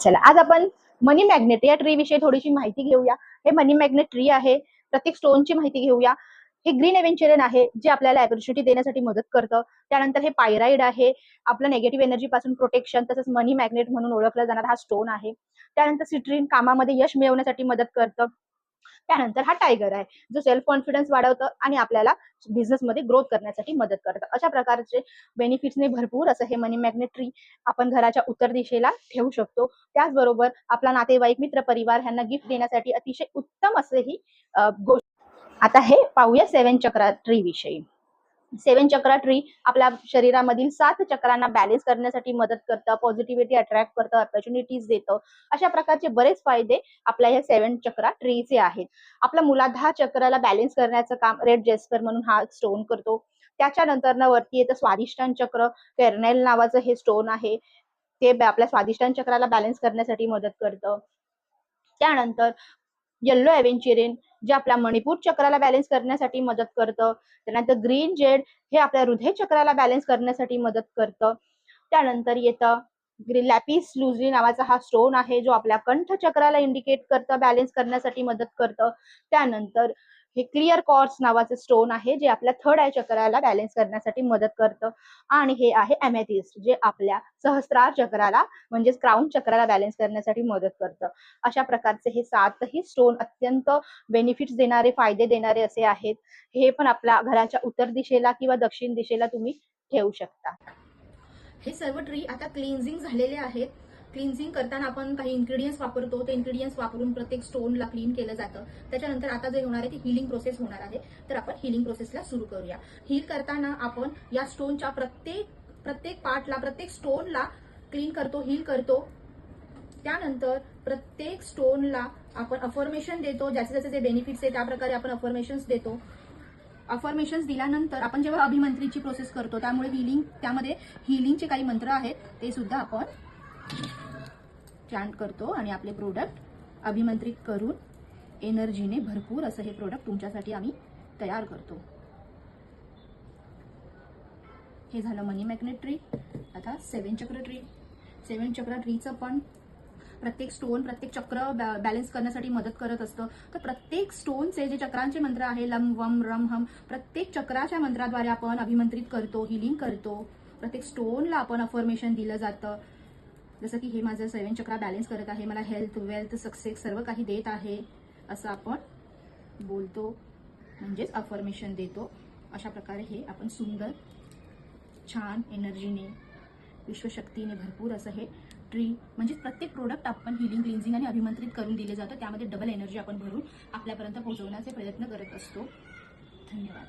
चला आज आपण मनी मॅग्नेट या ट्री विषयी थोडीशी माहिती घेऊया. हे मनी मॅग्नेट ट्री आहे प्रत्येक स्टोनची माहिती घेऊया. हे ग्रीन एव्हेंचरियन आहे जे आपल्याला अपॉर्च्युनिटी देण्यासाठी मदत करतं. त्यानंतर हे पायराईड आहे आपलं नेगेटिव्ह एनर्जी पासून प्रोटेक्शन तसंच मनी मॅग्नेट म्हणून ओळखला जाणारा हा स्टोन आहे. त्यानंतर सिट्रीन कामामध्ये यश मिळवण्यासाठी मदत करतं. त्यानंतर हा टायगर आहे जो सेल्फ कॉन्फिडन्स वाढवतं आणि आपल्याला बिझनेसमध्ये ग्रोथ करण्यासाठी मदत करतं. अशा प्रकारचे बेनिफिट्सने भरपूर असं हे मनी मॅग्नेट ट्री आपण घराच्या उत्तर दिशेला ठेवू शकतो. त्याचबरोबर आपला नातेवाईक मित्र परिवार ह्यांना गिफ्ट देण्यासाठी अतिशय उत्तम असे ही गोष्ट. आता हे पाहूया सेवन चक्रा ट्री विषयी. सेवन चक्रा ट्री आपल्या शरीरामधील सात चक्रांना बॅलेन्स करण्यासाठी मदत करतं पॉझिटिव्हिटी अट्रॅक्ट करतं ऑपॉर्च्युनिटीज देतं. अशा प्रकारचे बरेच फायदे आपल्या या सेवन चक्रा ट्रीचे आहेत. आपल्या मुलाधार चक्राला बॅलेन्स करण्याचं काम रेड जेस्पर म्हणून हा स्टोन करतो. त्याच्यानंतर ना वरती येतं स्वादिष्टान चक्र केर्नेल नावाचं हे स्टोन आहे. ते आपल्या स्वादिष्टान चक्राला बॅलेन्स करण्यासाठी मदत करतं. त्यानंतर येल्लो एव्हेंचरिन जे आपल्या मणिपूर चक्राला बॅलन्स करण्यासाठी मदत करतं. त्यानंतर ग्रीन जेड हे आपल्या हृदय चक्राला बॅलन्स करण्यासाठी मदत करतं. त्यानंतर येतं लॅपिस लुझरी नावाचा हा स्टोन आहे जो आपल्या कंठ चक्राला इंडिकेट करतं बॅलन्स करण्यासाठी मदत करतं. त्यानंतर हे क्लिअर कॉर्स नावाचं स्टोन आहे जे आपल्या थर्ड आय चक्राला बॅलेन्स करण्यासाठी मदत करतं. आणि हे आहे एमेथिस्ट जे आपल्या सहस्रार चक्राला म्हणजेच क्राऊन चक्राला बॅलन्स करण्यासाठी मदत करतं. अशा प्रकारचे हे सातही स्टोन अत्यंत बेनिफिट्स देणारे फायदे देणारे असे आहेत. हे पण आपल्या घराच्या उत्तर दिशेला किंवा दक्षिण दिशेला तुम्ही ठेवू शकता. हे सर्व ट्री आता क्लिन्झिंग झालेले आहेत. क्लिन्झिंग करताना आपण काही इन्ग्रेडियंट्स वापरतो ते इन्ग्रेडियंट्स वापरून प्रत्येक स्टोनला क्लीन केलं जातं. त्याच्यानंतर आता जे होणार आहे ती हिलिंग प्रोसेस होणार आहे. तर आपण हिलिंग प्रोसेसला सुरू करूया. हील करताना आपण या स्टोनच्या प्रत्येक प्रत्येक पार्टला प्रत्येक स्टोनला क्लीन करतो हील करतो. त्यानंतर प्रत्येक स्टोनला आपण अफर्मेशन देतो ज्याचे ज्याचे जे बेनिफिट्स आहे त्या प्रकारे आपण अफर्मेशन्स देतो. अफर्मेशन्स दिल्यानंतर आपण जेव्हा अभिमंत्रीची प्रोसेस करतो त्यामुळे हिलिंग त्यामध्ये हिलिंगचे काही मंत्र आहेत ते सुद्धा आपण चांट करतो आणि आपले प्रोडक्ट अभिमंत्रित करून एनर्जीने भरपूर असं हे प्रोडक्ट तुमच्यासाठी आम्ही तयार करतो. हे झालं मनी मॅग्नेट ट्री आता सेवन चक्र ट्री सेवन चक्र ट्रीचं पण प्रत्येक स्टोन प्रत्येक चक्र बॅलन्स करण्यासाठी मदत करत असतं. तर प्रत्येक स्टोनचे जे चक्रांचे मंत्र आहे लम वम रम हम प्रत्येक चक्राच्या मंत्राद्वारे आपण अभिमंत्रित करतो हिलिंग करतो. प्रत्येक स्टोनला आपण अफर्मेशन दिलं जातं. जसं की हे माझं सेवन चक्रा बॅलेन्स करत आहे मला हेल्थ वेल्थ सक्सेस सर्व काही देत आहे असं आपण बोलतो. म्हणजेच अफर्मेशन देतो. अशा प्रकारे हे आपण सुंदर छान एनर्जीने विश्वशक्तीने भरपूर असं हे ट्री म्हणजे प्रत्येक प्रोडक्ट आपण हिलिंग क्लिन्झिंग आणि अभिमंत्रित करून दिले जातं. त्यामध्ये डबल एनर्जी आपण भरून आपल्यापर्यंत पोहोचवण्याचे प्रयत्न करत असतो. धन्यवाद.